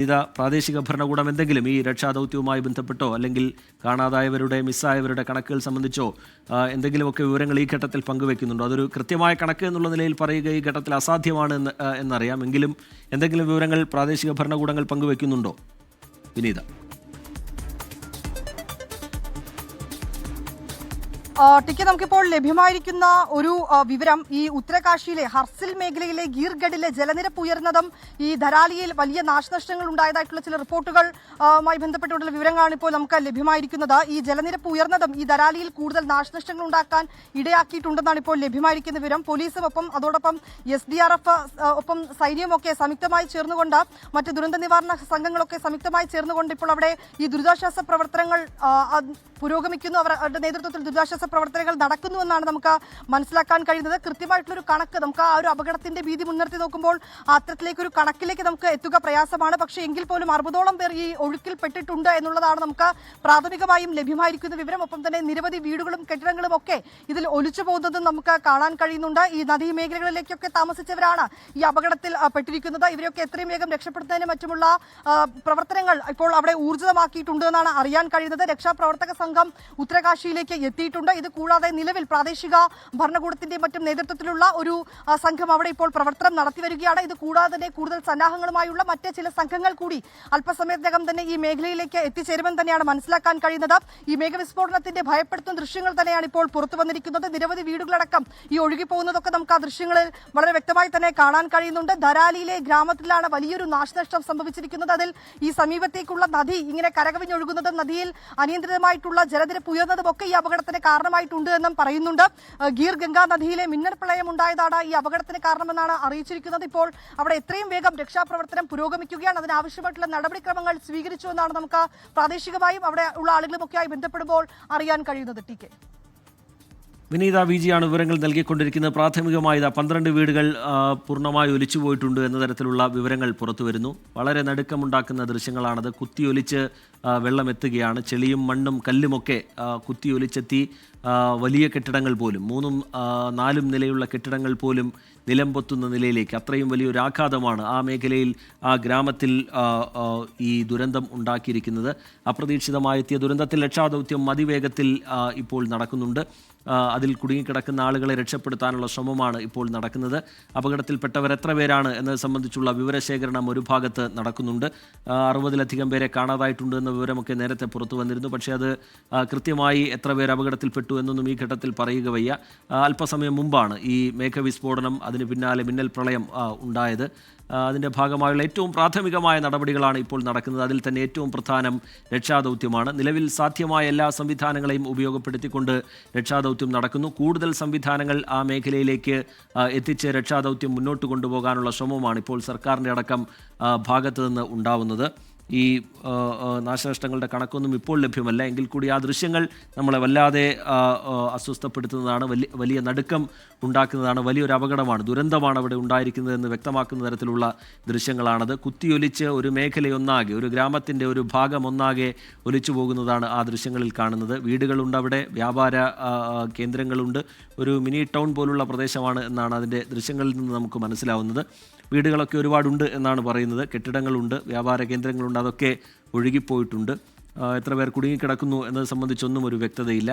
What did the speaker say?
ഇത് പ്രാദേശിക ഭരണകൂടം എന്തെങ്കിലും ഈ രക്ഷാദൗത്യവുമായി ബന്ധപ്പെട്ടോ അല്ലെങ്കിൽ കാണാതായവരുടെ മിസ്സായവരുടെ കണക്കുകൾ സംബന്ധിച്ചോ എന്തെങ്കിലുമൊക്കെ വിവരങ്ങൾ ഈ ഘട്ടത്തിൽ പങ്കുവെക്കുന്നുണ്ടോ? അതൊരു കൃത്യമായ കണക്ക് എന്നുള്ള നിലയിൽ പറയുക ഈ ഘട്ടത്തിൽ അസാധ്യമാണ് എന്ന് എന്നറിയാം. എങ്കിലും എന്തെങ്കിലും വിവരങ്ങൾ പ്രാദേശിക ഭരണകൂടങ്ങൾ പങ്കുവെക്കുന്നുണ്ടോ? വിനീത. ടിക്ക് നമുക്കിപ്പോൾ ലഭ്യമായിരിക്കുന്ന ഒരു വിവരം ഈ ഉത്തരകാശിയിലെ ഹർസിൽ മേഖലയിലെ ഗീർഗഡിലെ ജലനിരപ്പ് ഉയർന്നതും ഈ ധരാലിയിൽ വലിയ നാശനഷ്ടങ്ങൾ ഉണ്ടായതായിട്ടുള്ള ചില റിപ്പോർട്ടുകൾ ആ, മായി ബന്ധപ്പെട്ടുള്ള വിവരങ്ങളാണ് ഇപ്പോൾ നമുക്ക് ലഭ്യമായിരിക്കുന്നത്. ഈ ജലനിരപ്പ് ഉയർന്നതും ഈ ധരാലിയിൽ കൂടുതൽ നാശനഷ്ടങ്ങൾ ഉണ്ടാക്കാൻ ഇടയാക്കിയിട്ടുണ്ടെന്നാണ് ഇപ്പോൾ ലഭ്യമായിരിക്കുന്ന വിവരം. പോലീസും ഒപ്പം അതോടൊപ്പം എസ് ഡി ആർ എഫ് ഒപ്പം സൈന്യമൊക്കെ സംയുക്തമായി ചേർന്നുകൊണ്ട് മറ്റ് ദുരന്ത നിവാരണ സംഘങ്ങളൊക്കെ സംയുക്തമായി ചേർന്നുകൊണ്ട് ഇപ്പോൾ അവിടെ ഈ ദുരിതാശ്വാസ പ്രവർത്തനങ്ങൾ പുരോഗമിക്കുന്നു. അവരുടെ നേതൃത്വത്തിൽ ദുരിതാശ്വാസ പ്രവർത്തനങ്ങൾ നടക്കുന്നുവെന്നാണ് നമുക്ക് മനസ്സിലാക്കാൻ കഴിയുന്നത്. കൃത്യമായിട്ടുള്ളൊരു കണക്ക് നമുക്ക് ആ ഒരു അപകടത്തിന്റെ ഭീതി മുൻനിർത്തി നോക്കുമ്പോൾ അത്തരത്തിലേക്ക് ഒരു കണക്കിലേക്ക് നമുക്ക് എത്തുക പ്രയാസമാണ്. പക്ഷേ എങ്കിൽ പോലും അറുപതോളം പേർ ഈ ഒഴുക്കിൽ പെട്ടിട്ടുണ്ട് എന്നുള്ളതാണ് നമുക്ക് പ്രാഥമികമായും ലഭ്യമായിരിക്കുന്ന വിവരം. ഒപ്പം തന്നെ നിരവധി വീടുകളും കെട്ടിടങ്ങളും ഒക്കെ ഇതിൽ ഒലിച്ചു പോകുന്നതും നമുക്ക് കാണാൻ കഴിയുന്നുണ്ട്. ഈ നദീ മേഖലകളിലേക്കൊക്കെ താമസിച്ചവരാണ് ഈ അപകടത്തിൽ പെട്ടിരിക്കുന്നത്. ഇവരെയൊക്കെ എത്രയും വേഗം രക്ഷപ്പെടുത്തുന്നതിന് മറ്റുമുള്ള പ്രവർത്തനങ്ങൾ ഇപ്പോൾ അവിടെ ഊർജിതമാക്കിയിട്ടുണ്ട് എന്നാണ് അറിയാൻ കഴിയുന്നത്. രക്ഷാപ്രവർത്തക സംഘം ഉത്തരകാശിയിലേക്ക് എത്തിയിട്ടുണ്ട്. ഇത് കൂടാതെ നിലവിൽ പ്രാദേശിക ഭരണകൂടത്തിന്റെയും മറ്റും നേതൃത്വത്തിലുള്ള ഒരു സംഘം അവിടെ ഇപ്പോൾ പ്രവർത്തനം നടത്തി വരികയാണ്. ഇത് കൂടാതെ തന്നെ കൂടുതൽ സന്നാഹങ്ങളുമായുള്ള മറ്റ് ചില സംഘങ്ങൾ കൂടി അല്പസമയത്തിനകം തന്നെ ഈ മേഖലയിലേക്ക് എത്തിച്ചേരുമെന്ന് തന്നെയാണ് മനസ്സിലാക്കാൻ കഴിയുന്നത്. ഈ മേഘവിസ്ഫോടനത്തിന്റെ ഭയപ്പെടുത്തുന്ന ദൃശ്യങ്ങൾ തന്നെയാണ് ഇപ്പോൾ പുറത്തു വന്നിരിക്കുന്നത്. നിരവധി വീടുകളടക്കം ഈ ഒഴുകിപ്പോകുന്നതൊക്കെ നമുക്ക് ആ ദൃശ്യങ്ങളിൽ വളരെ വ്യക്തമായി തന്നെ കാണാൻ കഴിയുന്നുണ്ട്. ധരാലിയിലെ ഗ്രാമത്തിലാണ് വലിയൊരു നാശനഷ്ടം സംഭവിച്ചിരിക്കുന്നത്. അതിൽ ഈ സമീപത്തേക്കുള്ള നദി ഇങ്ങനെ കരകവിഞ്ഞൊഴുകുന്നതും നദിയിൽ അനിയന്ത്രിതമായിട്ടുള്ള ജലനിരപ്പ് ഉയർന്നതും ഒക്കെ ഈ അപകടത്തിന് കാരണമായിട്ടുണ്ട് എന്നും പറയുന്നുണ്ട്. ഗീർ ഗംഗാ നദിയിലെ മിന്നൽ പ്രളയം ഉണ്ടായതാണ് ഈ അപകടത്തിന് കാരണമെന്നാണ് അറിയിച്ചിരിക്കുന്നത്. ഇപ്പോൾ അവിടെ എത്രയും വേഗം രക്ഷാപ്രവർത്തനം പുരോഗമിക്കുകയാണ്. അതിനാവശ്യമായിട്ടുള്ള നടപടിക്രമങ്ങൾ സ്വീകരിച്ചു എന്നാണ് നമുക്ക് പ്രാദേശികമായും അവിടെ ഉള്ള ആളുകളുമൊക്കെയായി ബന്ധപ്പെടുമ്പോൾ അറിയാൻ കഴിയുന്നത്. ടി വിനീത വി ജിയാണ് വിവരങ്ങൾ നൽകിക്കൊണ്ടിരിക്കുന്നത്. പ്രാഥമികമായി പന്ത്രണ്ട് വീടുകൾ പൂർണമായി ഒലിച്ചു പോയിട്ടുണ്ട് എന്ന തരത്തിലുള്ള വിവരങ്ങൾ പുറത്തു വരുന്നു. വളരെ നടുക്കമുണ്ടാക്കുന്ന ദൃശ്യങ്ങളാണത്. കുത്തിയൊലിച്ച് വെള്ളം എത്തുകയാണ് ചെളിയും മണ്ണും കല്ലുമൊക്കെ കുത്തിയൊലിച്ചെത്തി വലിയ കെട്ടിടങ്ങൾ പോലും മൂന്നും നാലും നിലയുള്ള കെട്ടിടങ്ങൾ പോലും നിലം പൊത്തുന്ന നിലയിലേക്ക് അത്രയും വലിയൊരു ആഘാതമാണ് ആ മേഖലയിൽ ആ ഗ്രാമത്തിൽ ഈ ദുരന്തം ഉണ്ടാക്കിയിരിക്കുന്നത്. അപ്രതീക്ഷിതമായെത്തിയ ദുരന്തത്തിൽ രക്ഷാദൗത്യം അതിവേഗത്തിൽ ഇപ്പോൾ നടക്കുന്നുണ്ട്. അതിൽ കുടുങ്ങിക്കിടക്കുന്ന ആളുകളെ രക്ഷപ്പെടുത്താനുള്ള ശ്രമമാണ് ഇപ്പോൾ നടക്കുന്നത്. അപകടത്തിൽപ്പെട്ടവർ എത്ര പേരാണ് എന്നത് സംബന്ധിച്ചുള്ള വിവരശേഖരണം ഒരു ഭാഗത്ത് നടക്കുന്നുണ്ട്. അറുപതിലധികം പേരെ കാണാതായിട്ടുണ്ട് എന്ന വിവരമൊക്കെ നേരത്തെ പുറത്തു വന്നിരുന്നു. പക്ഷേ അത് കൃത്യമായി എത്ര പേർ അപകടത്തിൽപ്പെട്ടു എന്നൊന്നും ഈ ഘട്ടത്തിൽ പറയുക വയ്യ. അല്പസമയം മുമ്പാണ് ഈ മേഘവിസ്ഫോടനം അതിന് പിന്നാലെ മിന്നൽ പ്രളയം ഉണ്ടായത്. അതിന്റെ ഭാഗമായുള്ള ഏറ്റവും പ്രാഥമികമായ നടപടികളാണ് ഇപ്പോൾ നടക്കുന്നത്. അതിൽ തന്നെ ഏറ്റവും പ്രധാനം രക്ഷാദൗത്യമാണ്. നിലവിൽ സാധ്യമായ എല്ലാ സംവിധാനങ്ങളെയും ഉപയോഗപ്പെടുത്തിക്കൊണ്ട് രക്ഷാദൗത്യം നടക്കുന്നു. കൂടുതൽ സംവിധാനങ്ങൾ ആ മേഖലയിലേക്ക് എത്തിച്ച് രക്ഷാദൗത്യം മുന്നോട്ട് കൊണ്ടുപോകാനുള്ള ശ്രമമാണ് ഇപ്പോൾ സർക്കാരിന്റെ അടക്കം ഭാഗത്തു നിന്ന് ഉണ്ടാവുന്നത്. ഈ നാശനഷ്ടങ്ങളുടെ കണക്കൊന്നും ഇപ്പോൾ ലഭ്യമല്ല. എങ്കിൽ കൂടി ആ ദൃശ്യങ്ങൾ നമ്മളെ വല്ലാതെ അസ്വസ്ഥപ്പെടുത്തുന്നതാണ്. വലിയ വലിയ നടുക്കം ഉണ്ടാക്കുന്നതാണ്. വലിയൊരു അപകടമാണ്. ദുരന്തമാണ് അവിടെ ഉണ്ടായിരിക്കുന്നതെന്ന് വ്യക്തമാക്കുന്ന തരത്തിലുള്ള ദൃശ്യങ്ങളാണത്. കുത്തിയൊലിച്ച് ഒരു മേഖലയൊന്നാകെ ഒരു ഗ്രാമത്തിന്റെ ഒരു ഭാഗം ഒന്നാകെ ഒലിച്ചു പോകുന്നതാണ് ആ ദൃശ്യങ്ങളിൽ കാണുന്നത്. വീടുകളുണ്ട് അവിടെ വ്യാപാര കേന്ദ്രങ്ങളുണ്ട്. ഒരു മിനി ടൗൺ പോലുള്ള പ്രദേശമാണ് എന്നാണ് അതിന്റെ ദൃശ്യങ്ങളിൽ നിന്ന് നമുക്ക് മനസ്സിലാവുന്നത്. വീടുകളൊക്കെ ഒരുപാടുണ്ട് എന്നാണ് പറയുന്നത്. കെട്ടിടങ്ങളുണ്ട് വ്യാപാര കേന്ദ്രങ്ങളുണ്ട്. അതൊക്കെ ഒഴുകിപ്പോയിട്ടുണ്ട്. എത്ര പേർ കുടുങ്ങിക്കിടക്കുന്നു എന്നത് സംബന്ധിച്ചൊന്നും ഒരു വ്യക്തതയില്ല.